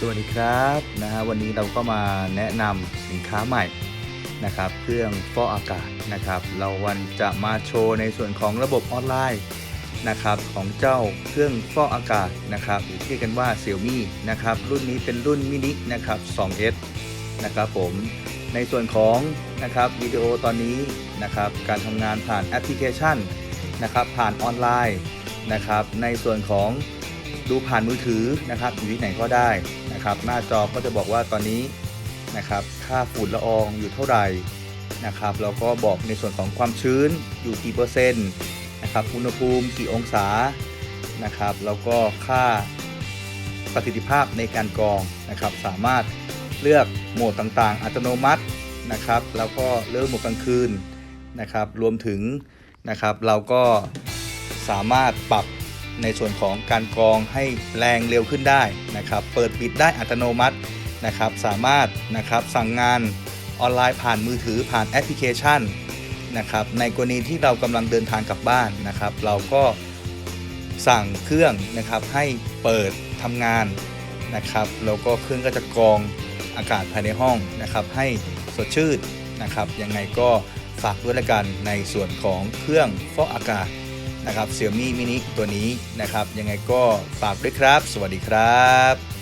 สวัสดีครับนะฮะวันนี้เราก็มาแนะนำสินค้าใหม่นะครับ เครื่องฟอกอากาศนะครับ เราวันจะมาโชว์ในส่วนของระบบออนไลน์นะครับของเจ้าเครื่องฟอกอากาศนะครับหรือที่เรียกกันว่า Xiaomi นะครับรุ่นนี้เป็นรุ่นมินินะครับ 2S นะครับผมในส่วนของนะครับวิดีโอตอนนี้นะครับการทำงานผ่านแอปพลิเคชันนะครับผ่านออนไลน์นะครับในส่วนของ ดูผ่านมือถือนะครับอยู่ที่ไหนก็ได้นะครับ หน้าจอก็จะบอกว่าตอนนี้นะครับ ค่าฝุ่นละอองอยู่เท่าไหร่นะครับแล้วก็บอกในส่วนของความชื้นอยู่กี่เปอร์เซ็นต์นะครับอุณหภูมิกี่องศานะครับ แล้วก็ค่าประสิทธิภาพในการกรองนะครับ สามารถเลือกโหมดต่างๆ อัตโนมัตินะครับ แล้วก็เลือกโหมดกลางคืนนะครับ รวมถึงนะครับ เราก็สามารถปรับ ในส่วนของการกรองให้แรงเร็วขึ้นได้นะครับ เปิดปิดได้อัตโนมัตินะครับ สามารถนะครับสั่งงานออนไลน์ผ่านมือถือผ่านแอปพลิเคชันนะครับ ในกรณีที่เรากำลังเดินทางกลับบ้านนะครับ เราก็สั่งเครื่องนะครับให้เปิดทำงานนะครับแล้วก็เครื่องก็จะกรองอากาศภายในห้องนะครับ ให้สดชื่นนะครับ ยังไงก็ฝากด้วยละกันในส่วนของเครื่องฟอกอากาศ นะครับ Xiaomi mini ตัวนี้นะครับ ยังไงก็ฝากด้วยครับ สวัสดีครับ